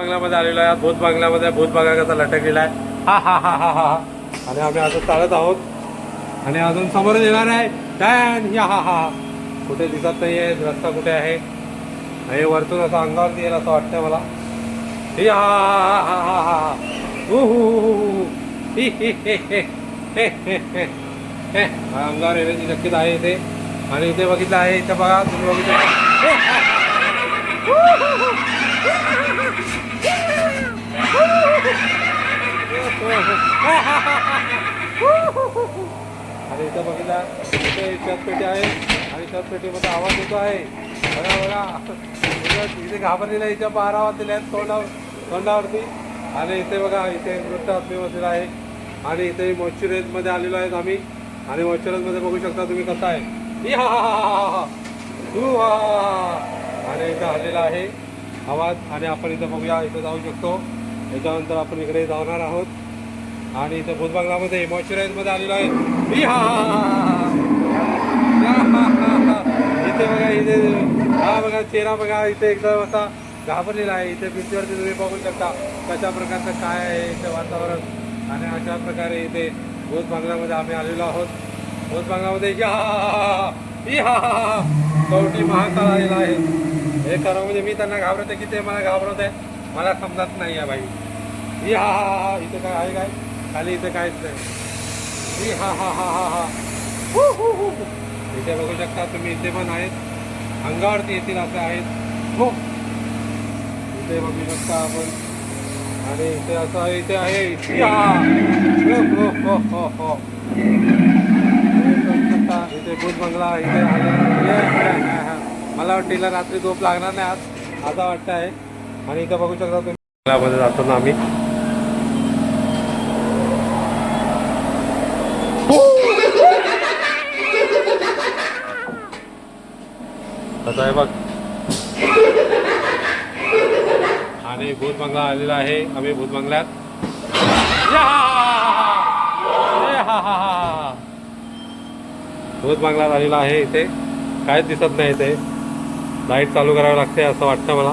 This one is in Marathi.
बंगल्यामध्ये आलेलो आहे. भूत बंगल्यामध्ये भूत बघा कसा लटकलेला आहे. हा हा हा हा हा हा. आणि आम्ही असं चालत आहोत. आणि अजून समोर येणार आहे. डॅन या हा हा. कुठे दिसत नाहीये रस्ता कुठे आहे? हे वरतून असं अंगावर येईल असं वाटतंय मला. या हा हा हा हा हा हा हु. हु हु हु हु. ही हे हे हे हे अंगावर येण्याची शक्यता आहे इथे. आणि इथे बघितलं आहे. इथे बघा तुम्ही बघितलं इथं बघितला इथे छतपेटी आहे आणि छतपेटीमध्ये आवाज येतो आहे. बघा बघा. इथं- इथे घाबरलेला इथे बारा आवाज दिले आहेत तोंडावर तोंडावरती. आणि इथे बघा इथे वृत्त आत्मी बसलेला आहे. आणि इथे मॉइश्चराईजमध्ये आलेलो आहेत आम्ही. आणि मॉइश्चराईजमध्ये बघू शकता तुम्ही कसं आहे. ही हा हा हा हा हा हा. हा. आणि इथं आलेला आहे. आवाज. आणि आपण इथं बघूया इथं जाऊ शकतो. याच्यानंतर आपण इकडे जाणार आहोत. आणि इथं भूत बंगलामध्ये आलेलो आहे हा हा हा या इथे बघा इथे हा बघा चेहरा बघा इथे एकदम असा घाबरलेला आहे इथे भिंतीवरती तुम्ही बघू शकता कशा प्रकारचं काय आहे इथे वातावरण आणि अशा प्रकारे इथे भूतबंगलामध्ये आम्ही आलेलो आहोत भूतबंगलामध्ये या हा हा कवटी महाकाळ आलेला आहे हे खरं म्हणजे मी त्यांना घाबरते की ते मला घाबरत आहे मला समजत नाही आहे बाई ही हा हा हा इथे काय आहे काय खाली इथे काहीच नाही हा हा हा हा हा. इथे बघू शकता तुम्ही इथे पण आहेत. अंगावरती येतील असे आहेत. हो. इथे बघू शकता आपण. आणि इथे असं आहे इथे आहे. हो हो हो हो हो. शकता, इथे भूत बंगला इथे मला वाटतं रात्री झोप लागणार नाही आज. असं वाटतं आहे आणि इथं बघू शकता तुम्ही. जातो ना आम्ही. कसं आहे बघ. आणि भूतबंगला आलेला आहे आम्ही भूत भूतबंगल्यात आलेला आहे इथे. काहीच दिसत नाही इथे. लाइट चालू करावी लागते असं वाटतं मला.